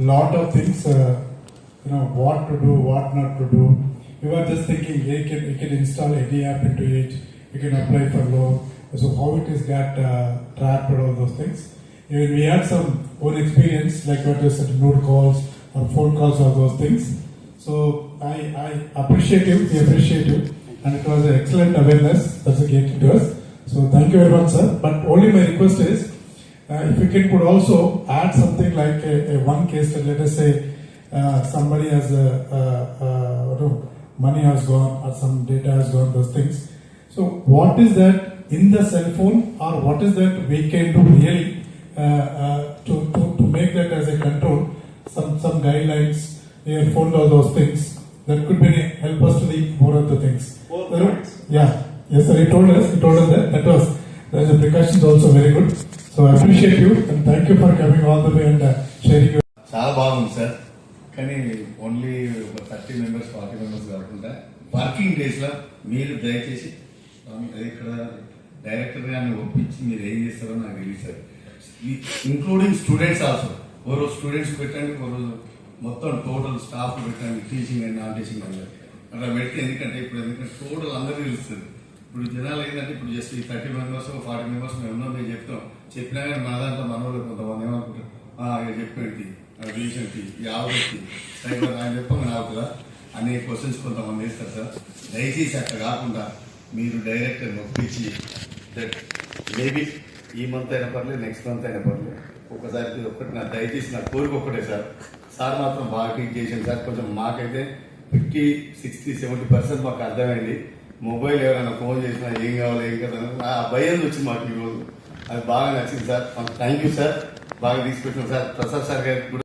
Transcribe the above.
lot of things, uh, you know, what to do, what not to do. We were just thinking, you can, you can install any app into it, you can apply for loan. So how it is got uh, trapped and all those things. Even we had some own experience, like what you said, note calls or phone calls or those things. So I, I appreciate you, we appreciate you, and it was an excellent awareness that's given to us. So thank you very much, sir. But only my request is, if you can could also add something like a, a one case that let us say uh, somebody has a, uh, uh, money has gone or some data has gone, those things. So what is that in the cell phone or what is that we can do really uh, uh, to, to, to make that as a control, some, some guidelines, earphone, all those things that could be help us to the more of the things. So. Yeah, yes, sir. He told us. He told us that that was the precautions also very good. So appreciate you and thank you for coming all all way and sharing చాలా బాగుంది sir. కానీ only ఒక thirty members forty members కాకుండా working డేస్లో మీరు దయచేసి అది ఇక్కడ డైరెక్టర్ గారిని ఒప్పించి మీరు ఏం చేస్తారో నాకు తెలియదు సార్. ఇంక్లూడింగ్ స్టూడెంట్స్ ఆల్సో ఓ రోజు స్టూడెంట్స్ పెట్టండి ఓ రోజు మొత్తం టోటల్ స్టాఫ్ పెట్టండి టీచింగ్ అండ్ నాన్ టీచింగ్ అందరు అట్లా పెడితే ఎందుకంటే ఇప్పుడు ఎందుకంటే టోటల్ అందరికీ తెలుస్తుంది. ఇప్పుడు జనాలు ఏంటంటే ఇప్పుడు జస్ట్ ఈ థర్టీ మెంబర్స్ ఫార్టీ మెంబర్స్ మేము ఉన్నాం మేము చెప్తాం. చెప్పినా కానీ మన దాంట్లో మన వాళ్ళు కొంతమంది ఏమనుకుంటారు? చెప్పేది రీసెంట్ యావతి సైబర్ ఆయన చెప్పండి నాకు కదా అనే క్వశ్చన్స్ కొంతమంది వేస్తారు సార్. దయచేసి అట్లా కాకుండా మీరు డైరెక్ట్ నొప్పించి దట్ మేబీ ఈ మంత్ అయినా పర్లేదు నెక్స్ట్ మంత్ అయినా పర్లేదు. ఒకసారి ఒకటి ఒక్కటి నా దయచేసి నా కోరిక ఒక్కటే సార్. సార్ మాత్రం బాగా టీచ్ చేసింది సార్. కొంచెం మాకైతే ఫిఫ్టీ సిక్స్టీ సెవెంటీ పర్సెంట్ మాకు అర్థమైంది. మొబైల్ ఎవరైనా ఫోన్ చేసినా ఏం కావాలి ఏం కదా ఆ భయం వచ్చింది మాకు ఈరోజు. అది బాగా నచ్చింది సార్. Thank you sir. బాగా తీసుకొచ్చాం సార్. ప్రసాద్ సార్ గారికి కూడా